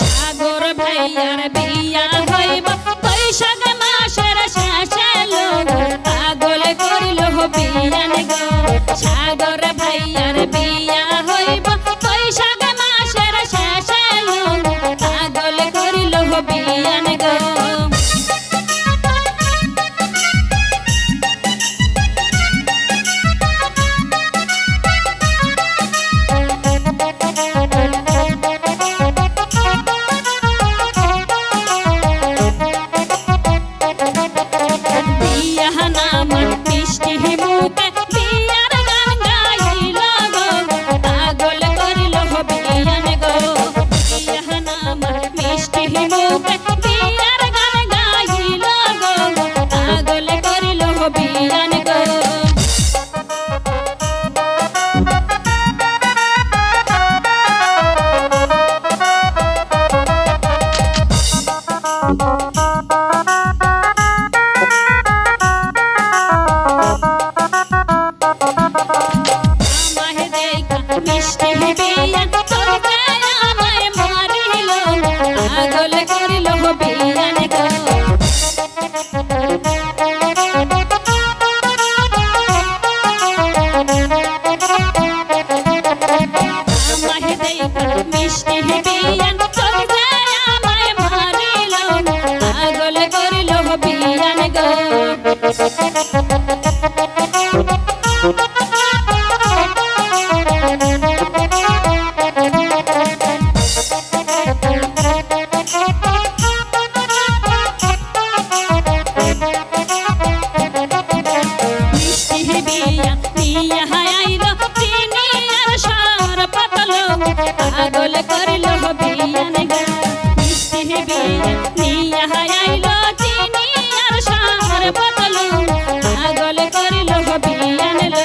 সাগর ভাইয়ার বিয়া হইব, বৈশাখ মাসের শেষে লোক পাগল করিল বিয়ান গো। সাগর ভাইয়ার বিয়া হইব, বৈশাখ করল বিয়ান গান মিষ্টি বীর নিয়া হারাইলো চিনি আর সামর বদলো পাগল করল বিয়ান লো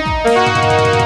Música